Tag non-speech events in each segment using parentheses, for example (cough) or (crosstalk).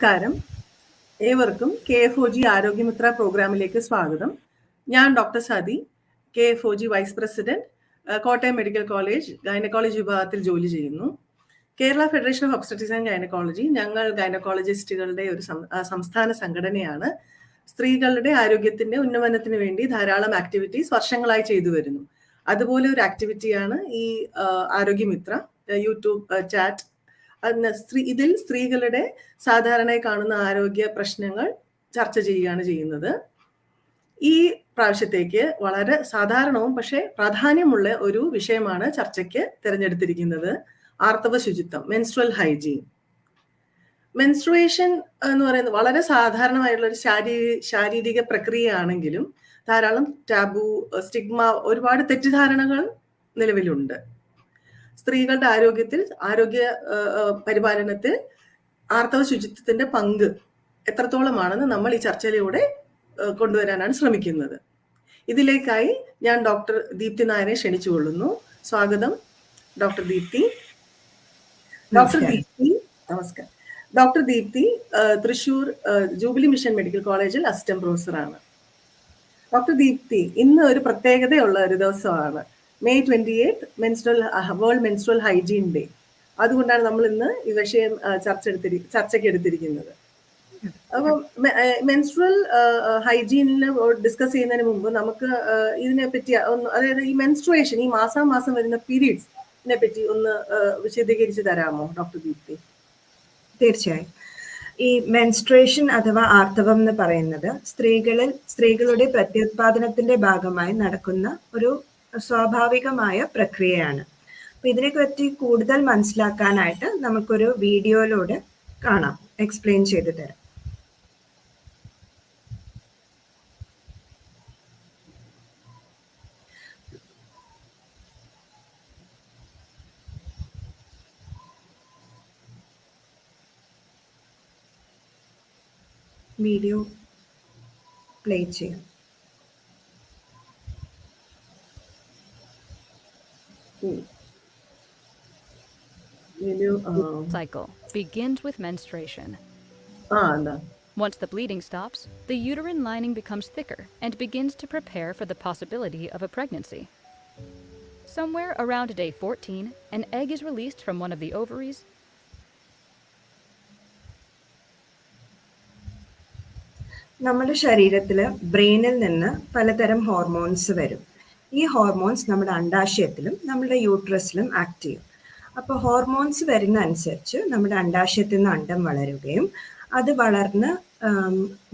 നമസ്കാരം. ഏവർക്കും K F O G Arogyamitra പ്രോഗ്രാമിലേക്ക് സ്വാഗതം. ഞാൻ doctor Sathi K F O G vice president Kottayam medical college gynaecology വിഭാഗത്തിൽ ജോലി ചെയ്യുന്നു. Kerala federation of obstetrics and gynaecology ഞങ്ങൾ ഗൈനക്കോളജിസ്റ്റുകളുടെ ഒരു സംസ്ഥാന സംഘടനയാണ്. സ്ത്രീകളുടെ ആരോഗ്യത്തിന്റെ ഉന്നമനത്തിന് വേണ്ടി ധാരാളം ആക്ടിവിറ്റീസ് വർഷങ്ങളായി ചെയ്തു വരുന്നു. അതുപോലെ ഒരു ആക്ടിവിറ്റിയാണ് ഈ ആരോഗ്യമിത്ര യൂട്യൂബ് ചാറ്റ് സ്ത്രീ ഇതിൽ സ്ത്രീകളുടെ സാധാരണയായി കാണുന്ന ആരോഗ്യ പ്രശ്നങ്ങൾ ചർച്ച ചെയ്യുകയാണ് ചെയ്യുന്നത്. ഈ പ്രാവശ്യത്തേക്ക് വളരെ സാധാരണവും പക്ഷേ പ്രാധാന്യമുള്ള ഒരു വിഷയമാണ് ചർച്ചയ്ക്ക് തിരഞ്ഞെടുത്തിരിക്കുന്നത്. ആർത്തവ ശുചിത്വം മെൻസ്ട്രൽ ഹൈജീൻ മെൻസ്ട്രുവേഷൻ എന്ന് പറയുന്നത് വളരെ സാധാരണമായിട്ടുള്ള ഒരു ശാരീ ശാരീരിക പ്രക്രിയയാണെങ്കിലും ധാരാളം ടാബു സ്റ്റിഗ്മ ഒരുപാട് തെറ്റിദ്ധാരണകൾ നിലവിലുണ്ട്. സ്ത്രീകളുടെ ആരോഗ്യത്തിൽ ആരോഗ്യ പരിപാലനത്തിൽ ആർത്തവ ശുചിത്വത്തിന്റെ പങ്ക് എത്രത്തോളമാണെന്ന് നമ്മൾ ഈ ചർച്ചയിലൂടെ കൊണ്ടുവരാനാണ് ശ്രമിക്കുന്നത്. ഇതിലേക്കായി ഞാൻ ഡോക്ടർ ദീപ്തി നായരെ ക്ഷണിച്ചുകൊള്ളുന്നു. സ്വാഗതം ഡോക്ടർ ദീപ്തി. ഡോക്ടർ ദീപ്തി നമസ്കാരം. Doctor Deepthi Thrissur jubilee mission medical കോളേജിൽ അസിസ്റ്റന്റ് പ്രൊഫസറാണ്. ഡോക്ടർ ദീപ്തി ഇന്ന് ഒരു പ്രത്യേകതയുള്ള ഒരു ദിവസമാണ്. May twenty eight menstrual world menstrual hygiene day അതുകൊണ്ടാണ് നമ്മൾ ഇന്ന് ഈ വിഷയം ചർച്ച എടുത്തിരി ചർച്ചയ്ക്ക് എടുത്തിരിക്കുന്നത്. അപ്പം മെൻസ്ട്രൽ ഹൈജീനിൽ ഡിസ്കസ് ചെയ്യുന്നതിന് മുമ്പ് നമുക്ക് ഇതിനെ പറ്റി ഒന്ന് അതായത് ഈ മെൻസ്ട്രേഷൻ ഈ മാസം മാസം വരുന്ന പീരീഡ്സിനെ പറ്റി ഒന്ന് വിശദീകരിച്ച് തരാമോ ഡോക്ടർ ദീപ്തി? തീർച്ചയായും. ഈ മെൻസ്ട്രേഷൻ അഥവാ ആർത്തവം എന്ന് പറയുന്നത് സ്ത്രീകളിൽ സ്ത്രീകളുടെ പ്രത്യുത്പാദനത്തിന്റെ ഭാഗമായി നടക്കുന്ന ഒരു സ്വാഭാവികമായ പ്രക്രിയയാണ്. അപ്പൊ ഇതിനെ പറ്റി കൂടുതൽ മനസ്സിലാക്കാനായിട്ട് നമുക്കൊരു വീഡിയോയിലൂടെ കാണാം. എക്സ്പ്ലെയിൻ ചെയ്തു തരാം. വീഡിയോ പ്ലേ ചെയ്യാം. ഒരു ആ, cycle begins with menstruation. ആ എന്താ Once the bleeding stops, the uterine lining becomes thicker and begins to prepare for the possibility of a pregnancy. Somewhere around day 14, an egg is released from one of the ovaries നമ്മുടെ ശരീരത്തിൽ ബ്രെയിനിൽ നിന്ന് പലതരം hormones വരും ഈ hormones നമ്മുടെ അണ്ടാശയത്തിലും നമ്മുടെ യൂട്രസിലും act ചെയ്യും. അപ്പോൾ ഹോർമോൺസ് വരുന്ന അനുസരിച്ച് നമ്മുടെ അണ്ടാശയത്തിൽ നിന്ന് അണ്ടം വളരുകയും അത് വളർന്ന്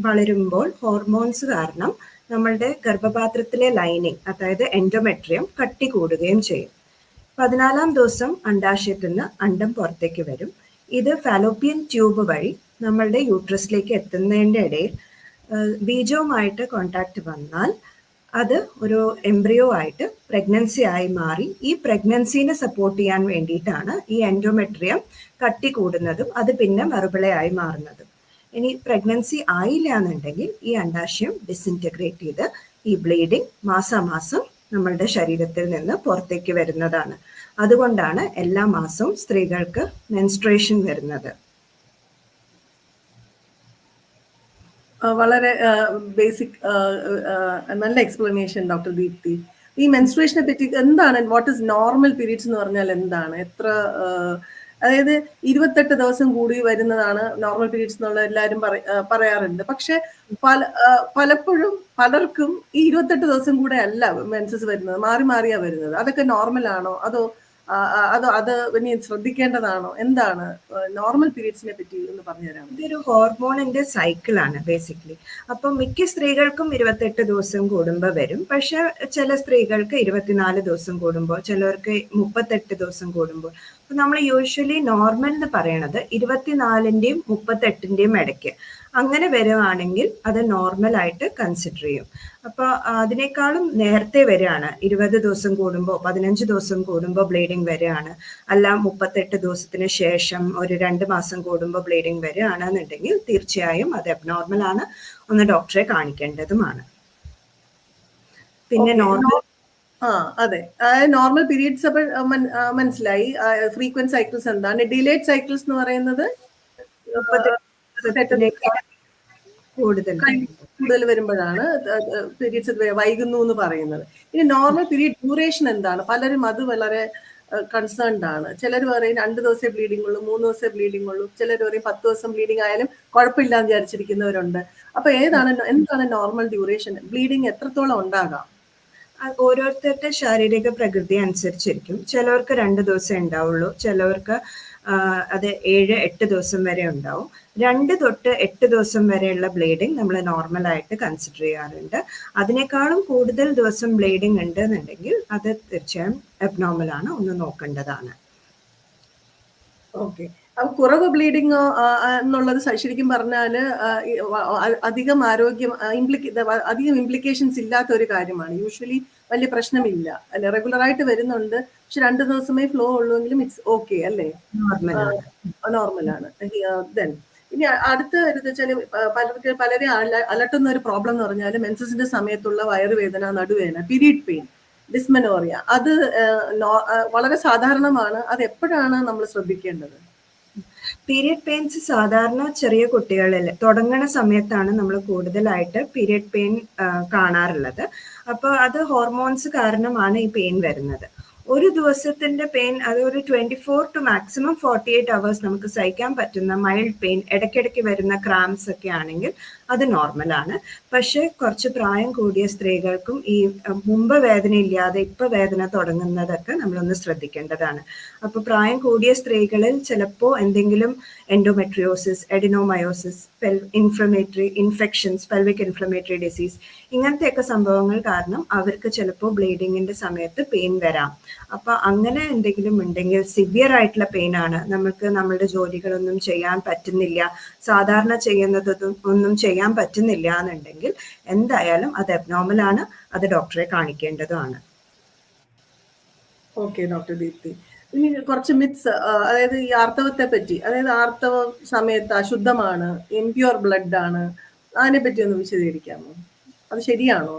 വളരുമ്പോൾ ഹോർമോൺസ് കാരണം നമ്മളുടെ ഗർഭപാത്രത്തിലെ ലൈനിങ് അതായത് എൻഡോമെട്രിയം കട്ടി കൂടുകയും ചെയ്യും. പതിനാലാം ദിവസം അണ്ടാശയത്തിൽ നിന്ന് അണ്ടം പുറത്തേക്ക് വരും. ഇത് ഫാലോപ്പിയൻ ട്യൂബ് വഴി നമ്മളുടെ യൂട്രസിലേക്ക് എത്തുന്നതിന്റെ ഇടയിൽ ബീജവുമായിട്ട് കോണ്ടാക്ട് വന്നാൽ അത് ഒരു എംബ്രിയോ ആയിട്ട് പ്രഗ്നൻസി ആയി മാറി. ഈ പ്രഗ്നൻസിനെ സപ്പോർട്ട് ചെയ്യാൻ വേണ്ടിയിട്ടാണ് ഈ എൻഡോമെട്രിയം കട്ടി കൂടുന്നതും അത് പിന്നെ മറുപിളയായി മാറുന്നതും. ഇനി പ്രഗ്നൻസി ആയില്ല എന്നുണ്ടെങ്കിൽ ഈ അണ്ടാശയം ഡിസിന്റഗ്രേറ്റ് ചെയ്ത് ഈ ബ്ലീഡിങ് മാസാമാസം നമ്മളുടെ ശരീരത്തിൽ നിന്ന് പുറത്തേക്ക് വരുന്നതാണ്. അതുകൊണ്ടാണ് എല്ലാ മാസവും സ്ത്രീകൾക്ക് മെൻസ്ട്രേഷൻ വരുന്നത്. വളരെ ബേസിക് നല്ല എക്സ്പ്ലനേഷൻ ഡോക്ടർ ദീപ്തി. ഈ മെൻസ്ട്രേഷനെ പറ്റി എന്താണ്? വാട്ട് ഇസ് നോർമൽ പീരീഡ്സ് എന്ന് പറഞ്ഞാൽ എന്താണ്? എത്ര അതായത് ഇരുപത്തെട്ട് ദിവസം കൂടി വരുന്നതാണ് നോർമൽ പീരീഡ്സ് എന്നുള്ള എല്ലാവരും പറയാറുണ്ട്. പക്ഷെ പല പലപ്പോഴും പലർക്കും ഈ ഇരുപത്തെട്ട് ദിവസം കൂടെ അല്ല മെൻസസ് വരുന്നത്. മാറി മാറിയാ വരുന്നത്. അതൊക്കെ നോർമൽ ആണോ? അതോ അതോ അത് ഇനി ശ്രദ്ധിക്കേണ്ടതാണോ? എന്താണ് നോർമൽ പീരീഡ്സിനെ പറ്റി ഒന്ന് പറഞ്ഞു തരാം ഇതൊരു ഹോർമോണിന്റെ സൈക്കിളാണ് ബേസിക്കലി അപ്പം മിക്ക സ്ത്രീകൾക്കും ഇരുപത്തെട്ട് ദിവസം കൂടുമ്പോൾ വരും. പക്ഷെ ചില സ്ത്രീകൾക്ക് ഇരുപത്തിനാല് ദിവസം കൂടുമ്പോൾ ചിലവർക്ക് മുപ്പത്തെട്ട് ദിവസം കൂടുമ്പോൾ. നമ്മൾ യൂഷ്വലി നോർമൽ എന്ന് പറയണത് ഇരുപത്തിനാലിന്റെയും മുപ്പത്തെട്ടിന്റെയും ഇടയ്ക്ക്. അങ്ങനെ വരുവാണെങ്കിൽ അത് നോർമൽ ആയിട്ട് കൺസിഡർ ചെയ്യും. അപ്പോൾ അതിനേക്കാളും നേരത്തെ വരികയാണ്. ഇരുപത് ദിവസം കൂടുമ്പോൾ പതിനഞ്ച് ദിവസം കൂടുമ്പോൾ ബ്ലീഡിങ് വരികയാണ്. അല്ല മുപ്പത്തെട്ട് ദിവസത്തിന് ശേഷം ഒരു രണ്ട് മാസം കൂടുമ്പോൾ ബ്ലീഡിങ് വരികയാണെന്നുണ്ടെങ്കിൽ തീർച്ചയായും അത് അബ്നോർമൽ ആണ്. ഒന്ന് ഡോക്ടറെ കാണിക്കേണ്ടതുമാണ്. പിന്നെ നോർമൽ ആ അതെ. നോർമൽ പീരീഡ്സ് അപ്പൊ ആ, മൻ- ആ, മനസ്സിലായി. ഫ്രീക്വന്റ് സൈക്കിൾസ് എന്താണ്? ഡിലേഡ് സൈക്കിൾസ് എന്ന് പറയുന്നത്? കൂടുതൽ. കൂടുതൽ വരുമ്പോഴാണ് പീരീഡ്സ് വൈകുന്നു എന്ന് പറയുന്നത്. ഇനി നോർമൽ പീരീഡ് ഡ്യൂറേഷൻ എന്താണ്? പലരും അത് വളരെ കൺസേൺഡ് ആണ്. ചിലർ പറയും രണ്ട് ദിവസമേ ബ്ലീഡിംഗ് ഉള്ളൂ മൂന്ന് ദിവസമേ ബ്ലീഡിംഗ് ഉള്ളൂ. ചിലർ പറയും പത്ത് ദിവസം ബ്ലീഡിംഗ് ആയാലും കുഴപ്പമില്ല എന്ന് വിചാരിച്ചിരിക്കുന്നവരുണ്ട്. അപ്പൊ ഏതാണ് എന്താണ് നോർമൽ ഡ്യൂറേഷൻ ബ്ലീഡിംഗ് എത്രത്തോളം ഉണ്ടാകാം? ഓരോരുത്തരുടെ ശാരീരിക പ്രകൃതി അനുസരിച്ചിരിക്കും. ചിലവർക്ക് രണ്ട് ദിവസം ഉണ്ടാവുള്ളൂ. ചിലവർക്ക് അത് ഏഴ് എട്ട് ദിവസം വരെ ഉണ്ടാവും. രണ്ട് തൊട്ട് എട്ട് ദിവസം വരെയുള്ള ബ്ലീഡിങ് നമ്മൾ നോർമലായിട്ട് കൺസിഡർ ചെയ്യാറുണ്ട്. അതിനേക്കാളും കൂടുതൽ ദിവസം ബ്ലീഡിങ് ഉണ്ട് എന്നുണ്ടെങ്കിൽ അത് തീർച്ചയായും അബ്നോർമൽ ആണ് ഒന്ന് നോക്കേണ്ടതാണ്. ഓക്കെ. അപ്പൊ കുറവ് ബ്ലീഡിങ് എന്നുള്ളത് ശരിക്കും പറഞ്ഞാൽ അധികം ആരോഗ്യം ഇംപ്ലിക്ക അധികം ഇംപ്ലിക്കേഷൻസ് ഇല്ലാത്ത ഒരു കാര്യമാണ്. യൂഷ്വലി വലിയ പ്രശ്നമില്ല. അല്ലെ? റെഗുലർ ആയിട്ട് വരുന്നുണ്ട്. പക്ഷെ രണ്ടു ദിവസമേ ഫ്ലോ ഉള്ളൂവെങ്കിലും ഇറ്റ്സ് ഓക്കെ അല്ലേ? നോർമൽ ആണ്. നോർമൽ ദെൻ ഇനി അടുത്ത ഒരു വെച്ചാൽ പലർക്ക് പലരെ അല- അലട്ടുന്ന ഒരു പ്രോബ്ലം എന്ന് പറഞ്ഞാൽ മെൻസസിന്റെ സമയത്തുള്ള വയറുവേദന നടുവേദന പീരീഡ് പെയിൻ ഡിസ്മനോറിയ അത് വളരെ സാധാരണമാണ്. അത് എപ്പോഴാണ് നമ്മൾ ശ്രദ്ധിക്കേണ്ടത്? പീരിയഡ് പെയിൻസ് സാധാരണ ചെറിയ കുട്ടികളിൽ തുടങ്ങുന്ന സമയത്താണ് നമ്മൾ കൂടുതലായിട്ട് പീരിയഡ് പെയിൻ കാണാറുള്ളത്. അപ്പോൾ അത് ഹോർമോൺസ് കാരണമാണ് ഈ പെയിൻ വരുന്നത്. ഒരു ദിവസത്തിന്റെ പെയിൻ അത് ഒരു twenty four to maximum forty eight hours നമുക്ക് സഹിക്കാൻ പറ്റുന്ന മൈൽഡ് പെയിൻ ഇടയ്ക്കിടയ്ക്ക് വരുന്ന ക്രാംസ് ഒക്കെ ആണെങ്കിൽ അത് നോർമലാണ് പക്ഷെ കുറച്ച് പ്രായം കൂടിയ സ്ത്രീകൾക്കും ഈ മുമ്പ് വേദന ഇല്ലാതെ ഇപ്പൊ വേദന തുടങ്ങുന്നതൊക്കെ നമ്മളൊന്ന് ശ്രദ്ധിക്കേണ്ടതാണ്. അപ്പൊ പ്രായം കൂടിയ സ്ത്രീകളിൽ ചിലപ്പോൾ എന്തെങ്കിലും endometriosis adenomyosis inflammatory infections pelvic inflammatory disease ഇങ്ങനത്തെയൊക്കെ സംഭവങ്ങൾ കാരണം അവർക്ക് ചിലപ്പോൾ ബ്ലീഡിങ്ങിന്റെ സമയത്ത് പെയിൻ വരാം. അപ്പൊ അങ്ങനെ എന്തെങ്കിലും ഉണ്ടെങ്കിൽ സിവിയർ ആയിട്ടുള്ള പെയിൻ ആണ്. നമുക്ക് നമ്മളുടെ ജോലികളൊന്നും ചെയ്യാൻ പറ്റുന്നില്ല. സാധാരണ ചെയ്യുന്നതൊന്നും ഒന്നും ചെയ്യാൻ പറ്റുന്നില്ല എന്നുണ്ടെങ്കിൽ എന്തായാലും അത് അബ്നോർമൽ ആണ്. അത് ഡോക്ടറെ കാണിക്കേണ്ടതുമാണ്. Okay doctor Deepthi. ഇനി കുറച്ച് മിത്സ് അതായത് ഈ ആർത്തവത്തെ പറ്റി അതായത് ആർത്തവ സമയത്ത് അശുദ്ധമാണ് ഇംപ്യൂർ ബ്ലഡ് ആണ്. അതിനെ പറ്റി ഒന്ന് വിശദീകരിക്കാമോ? അത് ശരിയാണോ?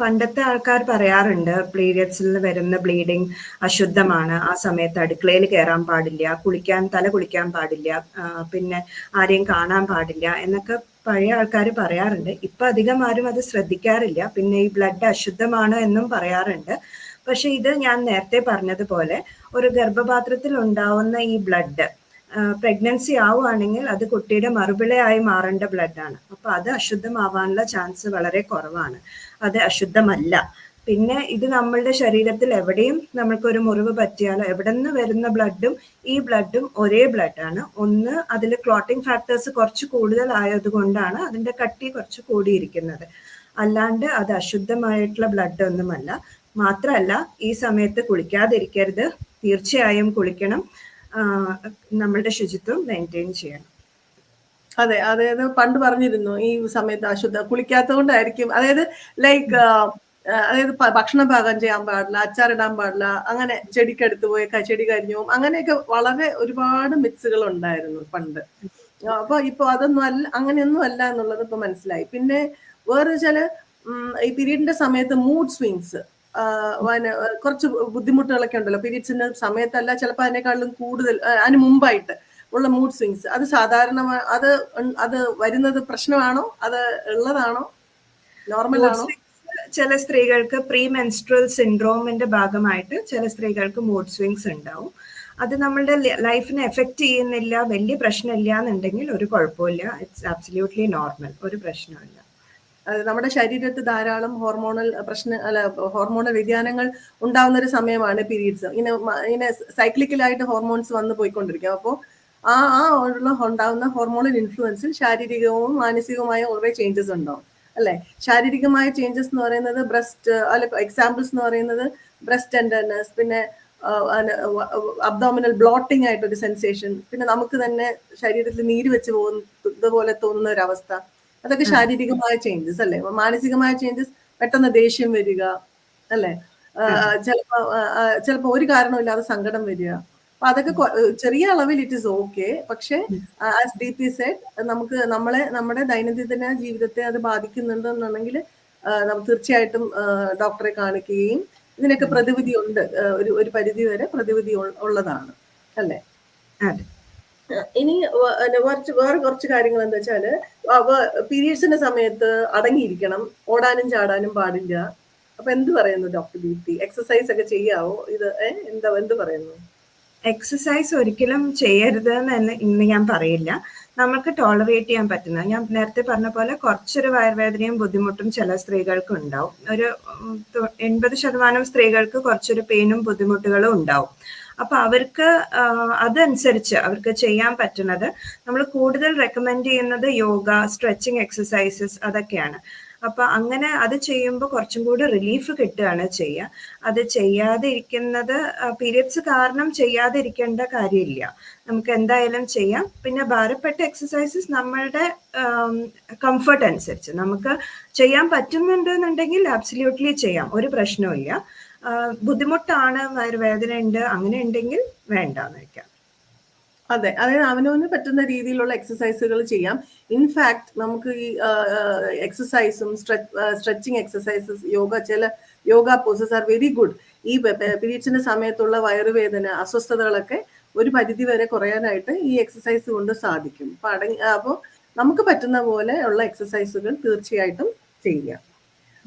പണ്ടത്തെ ആൾക്കാർ പറയാറുണ്ട് പീരിയഡ്സിൽ വരുന്ന ബ്ലീഡിങ് അശുദ്ധമാണ്. ആ സമയത്ത് അടുക്കളയിൽ കയറാൻ പാടില്ല കുളിക്കാൻ തല കുളിക്കാൻ പാടില്ല പിന്നെ ആരെയും കാണാൻ പാടില്ല എന്നൊക്കെ പഴയ ആൾക്കാർ പറയാറുണ്ട്. ഇപ്പൊ അധികം ആരും അത് ശ്രദ്ധിക്കാറില്ല. പിന്നെ ഈ ബ്ലഡ് അശുദ്ധമാണ് എന്നും പറയാറുണ്ട്. പക്ഷെ ഇത് ഞാൻ നേരത്തെ പറഞ്ഞതുപോലെ ഒരു ഗർഭപാത്രത്തിൽ ഉണ്ടാവുന്ന ഈ ബ്ലഡ് പ്രഗ്നൻസി ആവുകയാണെങ്കിൽ അത് കുട്ടിയുടെ മറുപിളയായി മാറേണ്ട ബ്ലഡ് ആണ്. അപ്പൊ അത് അശുദ്ധമാവാനുള്ള ചാൻസ് വളരെ കുറവാണ്. അത് അശുദ്ധമല്ല. പിന്നെ ഇത് നമ്മളുടെ ശരീരത്തിൽ എവിടെയും നമ്മൾക്കൊരു മുറിവ് പറ്റിയാലോ എവിടെ നിന്ന് വരുന്ന ബ്ലഡും ഈ ബ്ലഡും ഒരേ ബ്ലഡ് ആണ്. ഒന്ന് അതിൽ ക്ലോട്ടിംഗ് ഫാക്ടേഴ്സ് കുറച്ച് കൂടുതൽ ആയതുകൊണ്ടാണ് അതിന്റെ കട്ടി കുറച്ച് കൂടിയിരിക്കുന്നത്. അല്ലാണ്ട് അത് അശുദ്ധമായിട്ടുള്ള ബ്ലഡ് ഒന്നുമല്ല. മാത്രമല്ല ഈ സമയത്ത് കുളിക്കാതിരിക്കരുത്. തീർച്ചയായും കുളിക്കണം. നമ്മളുടെ ശുചിത്വം മെയിന്റെയിൻ ചെയ്യണം. അതെ അതായത് പണ്ട് പറഞ്ഞിരുന്നു ഈ സമയത്ത് അശുദ്ധ കുളിക്കാത്തത് കൊണ്ടായിരിക്കും അതായത് ലൈക്ക് അതായത് ഭക്ഷണം പാകം ചെയ്യാൻ പാടില്ല അച്ചാറിടാൻ പാടില്ല അങ്ങനെ ചെടിക്കടുത്ത് പോയി ചെടി കരിഞ്ഞു അങ്ങനെയൊക്കെ വളരെ ഒരുപാട് മിക്സുകൾ ഉണ്ടായിരുന്നു പണ്ട്. അപ്പൊ ഇപ്പൊ അതൊന്നും അല്ല അങ്ങനെയൊന്നും അല്ല എന്നുള്ളത് ഇപ്പൊ മനസ്സിലായി. പിന്നെ വേറെ ചില ഈ പീരീഡിന്റെ സമയത്ത് മൂഡ് സ്വിങ്സ് കുറച്ച് ബുദ്ധിമുട്ടുകളൊക്കെ ഉണ്ടല്ലോ. പീരീഡ്സിന്റെ സമയത്തല്ല ചിലപ്പോൾ അതിനേക്കാളും കൂടുതൽ അതിന് മുമ്പായിട്ട് ഉള്ള മൂഡ് സ്വിങ്സ് അത് സാധാരണ അത് അത് വരുന്നത് പ്രശ്നമാണോ? അത് ഉള്ളതാണോ? നോർമൽ ആണോ? ചില സ്ത്രീകൾക്ക് പ്രീ മെൻസ്ട്രൽ സിൻഡ്രോമിന്റെ ഭാഗമായിട്ട് ചില സ്ത്രീകൾക്ക് മൂഡ് സ്വിങ്സ് ഉണ്ടാവും. അത് നമ്മളുടെ ലൈഫിനെ എഫക്റ്റ് ചെയ്യുന്നില്ല വലിയ പ്രശ്നമില്ല എന്നുണ്ടെങ്കിൽ ഒരു കുഴപ്പമില്ല. ഇറ്റ്സ് ആബ്സല്യൂട്ട്ലി നോർമൽ ഒരു പ്രശ്നമില്ല നമ്മുടെ ശരീരത്ത് ധാരാളം ഹോർമോണൽ പ്രശ്ന അല്ല ഹോർമോണൽ വ്യതിയാനങ്ങൾ ഉണ്ടാകുന്ന ഒരു സമയമാണ് പീരീഡ്സ് ഇങ്ങനെ ഇങ്ങനെ സൈക്ലിക്കലായിട്ട് ഹോർമോൺസ് വന്ന് പോയിക്കൊണ്ടിരിക്കും. അപ്പോൾ ആ ആ ഉള്ള ഉണ്ടാവുന്ന ഹോർമോണൽ ഇൻഫ്ലുവൻസിൽ ശാരീരികവും മാനസികവുമായ കുറേ ചേഞ്ചസ് ഉണ്ടാവും അല്ലെ? ശാരീരികമായ ചേഞ്ചസ് എന്ന് പറയുന്നത് ബ്രസ്റ്റ് അല്ല എക്സാമ്പിൾസ് എന്ന് പറയുന്നത് ബ്രസ്റ്റ് ടെൻഡർനെസ് പിന്നെ അബ്ഡോമിനൽ ബ്ലോട്ടിംഗ് ആയിട്ടൊരു സെൻസേഷൻ പിന്നെ നമുക്ക് തന്നെ ശരീരത്തിൽ നീര് വെച്ച് പോകുന്നത് പോലെ തോന്നുന്ന ഒരു അവസ്ഥ അതൊക്കെ ശാരീരികമായ ചേഞ്ചസ് അല്ലേ? മാനസികമായ ചേഞ്ചസ് പെട്ടെന്ന് ദേഷ്യം വരിക അല്ലെ? ചിലപ്പോ ചിലപ്പോ ഒരു കാരണമില്ലാതെ സങ്കടം വരിക. അപ്പൊ അതൊക്കെ ചെറിയ അളവിൽ ഇറ്റ് ഇസ് ഓക്കെ പക്ഷെ ആസ് ഡി പി സെറ്റ് നമുക്ക് നമ്മളെ നമ്മുടെ ദൈനംദിന ജീവിതത്തെ അത് ബാധിക്കുന്നുണ്ടെന്നുണ്ടെങ്കിൽ നമുക്ക് തീർച്ചയായിട്ടും ഡോക്ടറെ കാണിക്കുകയും ഇതിനൊക്കെ പ്രതിവിധി ഉണ്ട് ഒരു ഒരു പരിധി വരെ പ്രതിവിധി ഉള്ളതാണ്. അല്ലേ? അതെ. ഇനി കുറച്ച് വേറെ കുറച്ച് കാര്യങ്ങൾ എന്താ വെച്ചാൽ പീരീഡ്സിന്റെ സമയത്ത് അടങ്ങിയിരിക്കണം. ഓടാനും ചാടാനും പാടില്ല. അപ്പൊ എന്ത് പറയുന്നു ഡോക്ടർ ദീപ്തി? എക്സസൈസ് ഒക്കെ ചെയ്യാവോ? ഇത് എന്താ എന്ത് പറയുന്നു? എക്സസൈസ് ഒരിക്കലും ചെയ്യരുത് എന്ന് ഇന്ന് ഞാൻ പറയില്ല. നമുക്ക് ടോളറേറ്റ് ചെയ്യാൻ പറ്റുന്ന ഞാൻ നേരത്തെ പറഞ്ഞ പോലെ കുറച്ചൊരു വയർവേദനയും ബുദ്ധിമുട്ടും ചില സ്ത്രീകൾക്ക് ഉണ്ടാവും. ഒരു എൺപത് ശതമാനം സ്ത്രീകൾക്ക് കുറച്ചൊരു പെയിനും ബുദ്ധിമുട്ടുകളും ഉണ്ടാവും. അപ്പൊ അവർക്ക് അതനുസരിച്ച് അവർക്ക് ചെയ്യാൻ പറ്റുന്നത് നമ്മൾ കൂടുതൽ റെക്കമെൻഡ് ചെയ്യുന്നത് യോഗ സ്ട്രെച്ചിങ് എക്സസൈസസ് അതൊക്കെയാണ്. അപ്പൊ അങ്ങനെ അത് ചെയ്യുമ്പോൾ കുറച്ചും കൂടി റിലീഫ് കിട്ടുകയാണ് ചെയ്യുക. അത് ചെയ്യാതെ ഇരിക്കുന്നത് പീരിയഡ്സ് കാരണം ചെയ്യാതെ ഇരിക്കേണ്ട കാര്യമില്ല. നമുക്ക് എന്തായാലും ചെയ്യാം. പിന്നെ ഭാരപ്പെട്ട എക്സസൈസസ് നമ്മളുടെ കംഫർട്ട് അനുസരിച്ച്. നമുക്ക് ചെയ്യാൻ പറ്റുന്നുണ്ടെന്നുണ്ടെങ്കിൽ ആബ്സല്യൂട്ട്ലി ചെയ്യാം. ഒരു പ്രശ്നവുമില്ല. ആ, ബുദ്ധിമുട്ടാണ് വയറുവേദന ഉണ്ട് അങ്ങനെ ഉണ്ടെങ്കിൽ വേണ്ട എന്ന് വെക്കാം. അതെ അതായത് അവനവന് പറ്റുന്ന രീതിയിലുള്ള എക്സസൈസുകൾ ചെയ്യാം. ഇൻഫാക്ട് നമുക്ക് ഈ എക്സസൈസും സ്ട്രെച്ചിങ് എക്സസൈസസ് യോഗ ചില yoga poses are very good ഈ പീരീഡ്സിന്റെ സമയത്തുള്ള വയറുവേദന അസ്വസ്ഥതകളൊക്കെ ഒരു പരിധി വരെ കുറയാനായിട്ട് ഈ എക്സസൈസ് കൊണ്ട് സാധിക്കും. അപ്പൊ അടങ്ങി അപ്പോൾ നമുക്ക് പറ്റുന്ന പോലെ ഉള്ള എക്സസൈസുകൾ തീർച്ചയായിട്ടും ചെയ്യാം.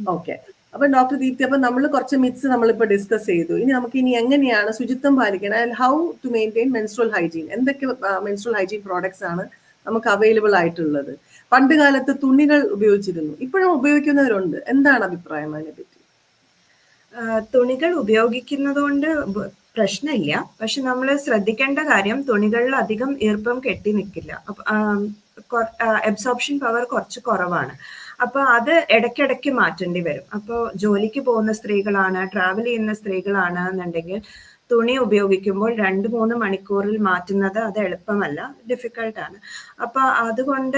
ഓക്കെ അപ്പൊ ഡോക്ടർ ദീപ്തി അപ്പൊ നമ്മൾ കുറച്ച് മിത്സ് നമ്മളിപ്പോ ഡിസ്കസ് ചെയ്തു. ഇനി നമുക്ക് ഇനി എങ്ങനെയാണ് ശുചിത്വം പാലിക്കണം? How to maintain menstrual hygiene എന്തൊക്കെ മെൻസ്ട്രൽ ഹൈജീൻ പ്രോഡക്ട്സ് ആണ് നമുക്ക് അവൈലബിൾ ആയിട്ടുള്ളത്? പണ്ട് കാലത്ത് തുണികൾ ഉപയോഗിച്ചിരുന്നു. ഇപ്പോഴും ഉപയോഗിക്കുന്നവരുണ്ട്. എന്താണ് അഭിപ്രായം അതിനെ പറ്റി തുണികൾ ഉപയോഗിക്കുന്നത് കൊണ്ട് പ്രശ്നമില്ല. പക്ഷെ നമ്മൾ ശ്രദ്ധിക്കേണ്ട കാര്യം തുണികളിൽ അധികം ഈർപ്പം കെട്ടി നിൽക്കില്ല അബ്സോർപ്ഷൻ പവർ കുറച്ച് കുറവാണ്. അപ്പൊ അത് ഇടയ്ക്കിടയ്ക്ക് മാറ്റേണ്ടി വരും. അപ്പോൾ ജോലിക്ക് പോകുന്ന സ്ത്രീകളാണ് ട്രാവൽ ചെയ്യുന്ന സ്ത്രീകളാണ് എന്നുണ്ടെങ്കിൽ തുണി ഉപയോഗിക്കുമ്പോൾ രണ്ട് മൂന്ന് മണിക്കൂറിൽ മാറ്റുന്നത് അത് എളുപ്പമല്ല ഡിഫിക്കൾട്ടാണ് അപ്പൊ അതുകൊണ്ട്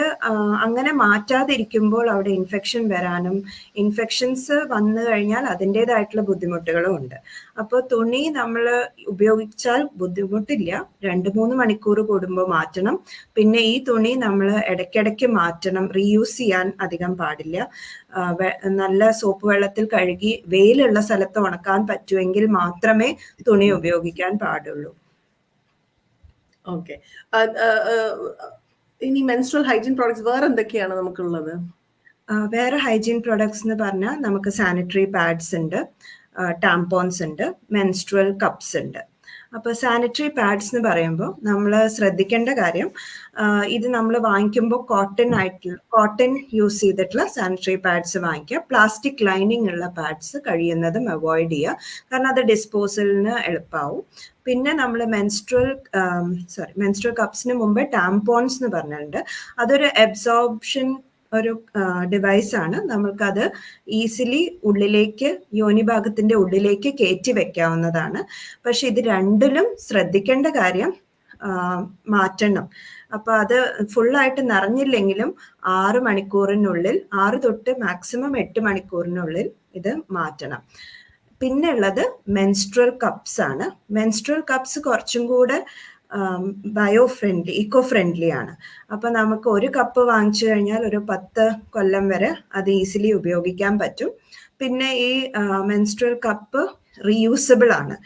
അങ്ങനെ മാറ്റാതിരിക്കുമ്പോൾ അവിടെ ഇൻഫെക്ഷൻ വരാനും ഇൻഫെക്ഷൻസ് വന്നു കഴിഞ്ഞാൽ അതിന്റെതായിട്ടുള്ള ബുദ്ധിമുട്ടുകളും ഉണ്ട്. അപ്പോൾ തുണി നമ്മൾ ഉപയോഗിച്ചാൽ ബുദ്ധിമുട്ടില്ല. രണ്ട് മൂന്ന് മണിക്കൂർ കൂടുമ്പോൾ മാറ്റണം. പിന്നെ ഈ തുണി നമ്മൾ ഇടയ്ക്കിടയ്ക്ക് മാറ്റണം. റീയൂസ് ചെയ്യാൻ അധികം പാടില്ല. നല്ല സോപ്പ് വെള്ളത്തിൽ കഴുകി വെയിലുള്ള സ്ഥലത്ത് ഉണക്കാൻ പറ്റുമെങ്കിൽ മാത്രമേ തുണി ഉപയോഗിക്കാൻ പാടുള്ളൂ. ഓക്കെ. ഇനി മെൻസ്ട്രൽ ഹൈജീൻ പ്രോഡക്ട്സ് വേറെ എന്തൊക്കെയാണ് നമുക്കുള്ളത്? വേറെ ഹൈജീൻ പ്രോഡക്ട്സ് എന്ന് പറഞ്ഞാൽ നമുക്ക് സാനിറ്ററി പാഡ്സ് ഉണ്ട്. ടാംപോൺസ് ഉണ്ട് മെൻസ്ട്രൽ കപ്സ് ഉണ്ട്. അപ്പോൾ സാനിറ്ററി പാഡ്സ് എന്ന് പറയുമ്പോൾ നമ്മൾ ശ്രദ്ധിക്കേണ്ട കാര്യം ഇത് നമ്മൾ വാങ്ങിക്കുമ്പോൾ കോട്ടൺ ആയിട്ടുള്ള കോട്ടൺ യൂസ് ചെയ്തിട്ടുള്ള സാനിറ്ററി പാഡ്സ് വാങ്ങിക്കുക. പ്ലാസ്റ്റിക് ലൈനിങ് ഉള്ള പാഡ്സ് കഴിയുന്നതും അവോയ്ഡ് ചെയ്യുക. കാരണം അത് ഡിസ്പോസലിന് എളുപ്പമാവും പിന്നെ നമ്മൾ മെൻസ്ട്രൽ സോറി മെൻസ്ട്രൽ കപ്സിന് മുമ്പ് ടാംപോൺസ് എന്ന് പറഞ്ഞിട്ടുണ്ട്. അതൊരു അബ്സോർപ്ഷൻ ഒരു ഡിവൈസാണ് നമ്മൾക്കത് ഈസിലി ഉള്ളിലേക്ക് യോനി ഭാഗത്തിന്റെ ഉള്ളിലേക്ക് കയറ്റി വെക്കാവുന്നതാണ്. പക്ഷെ ഇത് രണ്ടിലും ശ്രദ്ധിക്കേണ്ട കാര്യം മാറ്റണം. അപ്പോൾ അത് ഫുള്ളായിട്ട് നിറഞ്ഞില്ലെങ്കിലും ആറ് മണിക്കൂറിനുള്ളിൽ ആറ് തൊട്ട് മാക്സിമം എട്ട് മണിക്കൂറിനുള്ളിൽ ഇത് മാറ്റണം. പിന്നെ ഉള്ളത് മെൻസ്ട്രൽ കപ്സ് ആണ്. മെൻസ്ട്രൽ കപ്സ് കുറച്ചും കൂടെ ബയോ ഫ്രണ്ട്ലി ഇക്കോ ഫ്രണ്ട്ലി ആണ്. അപ്പൊ നമുക്ക് ഒരു കപ്പ് വാങ്ങിച്ചു കഴിഞ്ഞാൽ ഒരു പത്ത് കൊല്ലം വരെ അത് ഈസിലി ഉപയോഗിക്കാൻ പറ്റും. പിന്നെ ഈ മെൻസ്ട്രൽ കപ്പ് റീയൂസബിൾ ആണ്.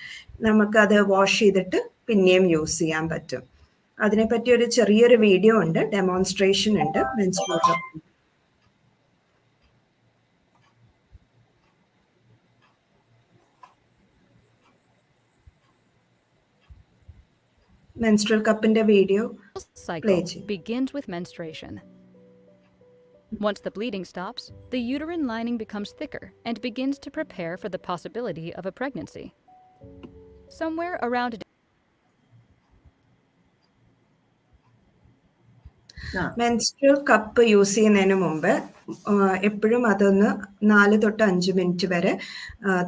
നമുക്കത് വാഷ് ചെയ്തിട്ട് പിന്നെയും യൂസ് ചെയ്യാൻ പറ്റും. അതിനെപ്പറ്റി ഒരു ചെറിയൊരു വീഡിയോ ഉണ്ട് ഡെമോൺസ്ട്രേഷൻ ഉണ്ട് മെൻസ്ട്രൽ കപ്പ് മെൻസ്ട്രൽ കപ്പിന്റെ video cycle begins with menstruation. Once the bleeding stops, the uterine lining becomes thicker and begins to prepare for the possibility of a pregnancy. Somewhere around a menstrual cup use ചെയ്യുന്നതിന് മുമ്പ് എപ്പോഴും അതൊന്ന് നാല് തൊട്ട് അഞ്ച് minute വരെ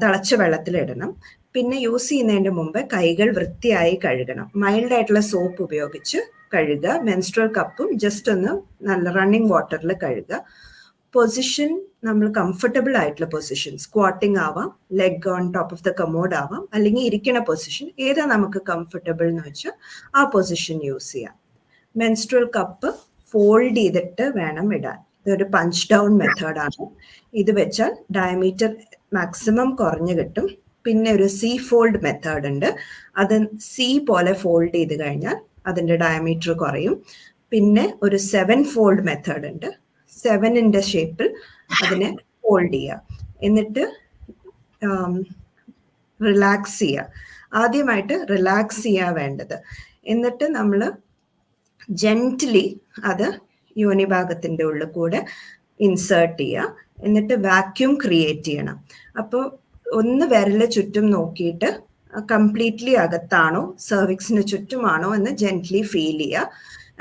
തിളച്ച വെള്ളത്തിലിടണം പിന്നെ യൂസ് ചെയ്യുന്നതിന്റെ മുമ്പ് കൈകൾ വൃത്തിയായി കഴുകണം. മൈൽഡ് ആയിട്ടുള്ള സോപ്പ് ഉപയോഗിച്ച് കഴുകുക. മെൻസ്ട്രൽ കപ്പും ജസ്റ്റ് ഒന്ന് നല്ല റണ്ണിങ് വാട്ടറിൽ കഴുകുക. പൊസിഷൻ നമ്മൾ കംഫർട്ടബിൾ ആയിട്ടുള്ള പൊസിഷൻ സ്ക്വാട്ടിംഗ് ആവാം leg on top of the commode ആവാം അല്ലെങ്കിൽ ഇരിക്കുന്ന പൊസിഷൻ ഏതാ നമുക്ക് കംഫർട്ടബിൾ എന്ന് വെച്ചാൽ ആ പൊസിഷൻ യൂസ് ചെയ്യാം. മെൻസ്ട്രൽ കപ്പ് ഫോൾഡ് ചെയ്തിട്ട് വേണം ഇടാൻ. ഇതൊരു പഞ്ച് ഡൗൺ മെത്തേഡാണ് ഇത് വെച്ചാൽ ഡയമീറ്റർ മാക്സിമം കുറഞ്ഞു കിട്ടും. പിന്നെ ഒരു സി ഫോൾഡ് മെത്തേഡ് ഉണ്ട്. അത് സി പോലെ ഫോൾഡ് ചെയ്ത് കഴിഞ്ഞാൽ അതിന്റെ ഡയമീറ്റർ കുറയും. പിന്നെ ഒരു സെവൻ ഫോൾഡ് മെത്തേഡ് ഉണ്ട്. സെവനിന്റെ ഷേപ്പിൽ അതിനെ ഫോൾഡ് ചെയ്യുക. എന്നിട്ട് റിലാക്സ് ചെയ്യുക. ആദ്യമായിട്ട് റിലാക്സ് ചെയ്യുക വേണ്ടത്. എന്നിട്ട് നമ്മൾ ജെന്റ്ലി അത് യോനിഭാഗത്തിന്റെ ഉള്ളിൽ കൂടെ ഇൻസേർട്ട് ചെയ്യുക. എന്നിട്ട് വാക്യൂം ക്രിയേറ്റ് ചെയ്യണം. അപ്പോൾ ഒന്ന് വിരൽ ചുറ്റും നോക്കിയിട്ട് കംപ്ലീറ്റ്ലി അകത്താണോ സെർവിക്സിന് ചുറ്റുമാണോ എന്ന് ജെന്റ്ലി ഫീൽ ചെയ്യുക.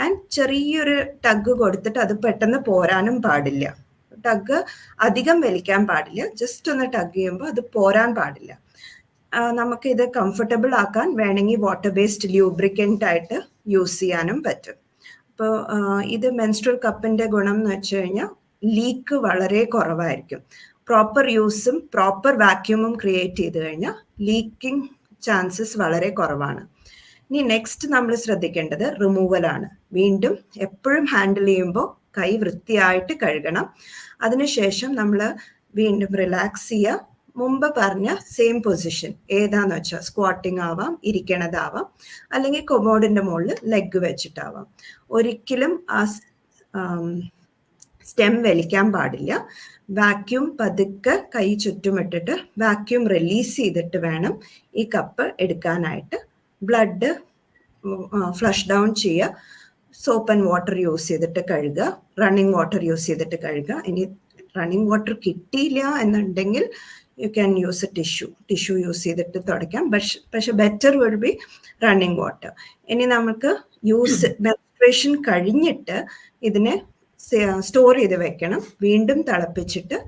ആൻഡ് ചെറിയൊരു ടഗ് കൊടുത്തിട്ട് അത് പെട്ടെന്ന് പോരാനും പാടില്ല. ടഗ് അധികം വലിക്കാൻ പാടില്ല. ജസ്റ്റ് ഒന്ന് ടഗ് ചെയ്യുമ്പോൾ അത് പോരാൻ പാടില്ല. നമുക്ക് ഇത് കംഫർട്ടബിൾ ആക്കാൻ വേണമെങ്കിൽ വാട്ടർ ബേസ്ഡ് ലൂബ്രിക്കന്റ് ആയിട്ട് യൂസ് ചെയ്യാനും പറ്റും. അപ്പോൾ ഇത് മെൻസ്ട്രൽ കപ്പിന്റെ ഗുണം എന്ന് വെച്ച് കഴിഞ്ഞാൽ ലീക്ക് വളരെ കുറവായിരിക്കും. പ്രോപ്പർ യൂസും പ്രോപ്പർ വാക്യൂമും ക്രിയേറ്റ് ചെയ്ത് കഴിഞ്ഞാൽ ലീക്കിംഗ് ചാൻസസ് വളരെ കുറവാണ്. ഇനി നെക്സ്റ്റ് നമ്മൾ ശ്രദ്ധിക്കേണ്ടത് റിമൂവലാണ് വീണ്ടും എപ്പോഴും ഹാൻഡിൽ ചെയ്യുമ്പോൾ കൈ വൃത്തിയായിട്ട് കഴുകണം. അതിനുശേഷം നമ്മൾ വീണ്ടും റിലാക്സ് ചെയ്യുക മുമ്പ് പറഞ്ഞ സെയിം പൊസിഷൻ ഏതാന്ന് വെച്ചാൽ സ്ക്വാട്ടിംഗ് ആവാം ഇരിക്കണതാവാം അല്ലെങ്കിൽ കൊമോഡിന്റെ മുകളിൽ ലെഗ് വെച്ചിട്ടാവാം. ഒരിക്കലും ആ സ്റ്റെം വലിക്കാൻ പാടില്ല. വാക്യൂം പതുക്കെ കൈ ചുറ്റുമിട്ടിട്ട് വാക്യൂം റിലീസ് ചെയ്തിട്ട് വേണം ഈ കപ്പ് എടുക്കാനായിട്ട്. ബ്ലഡ് ഫ്ലഷ് ഡൗൺ ചെയ്യുക. സോപ്പ് ആൻഡ് വാട്ടർ യൂസ് ചെയ്തിട്ട് കഴുകുക. റണ്ണിങ് വാട്ടർ യൂസ് ചെയ്തിട്ട് കഴുകുക. ഇനി റണ്ണിങ് വാട്ടർ കിട്ടിയില്ല എന്നുണ്ടെങ്കിൽ you can use a tissue tissue use ചെയ്തിട്ട് തുടയ്ക്കാം. പക്ഷെ better will be running water ഇനി നമുക്ക് യൂസ് മെൻസ്ട്രേഷൻ കഴിഞ്ഞിട്ട് ഇതിനെ സ്റ്റോർ ചെയ്ത് വെക്കണം. വീണ്ടും തിളപ്പിച്ചിട്ട്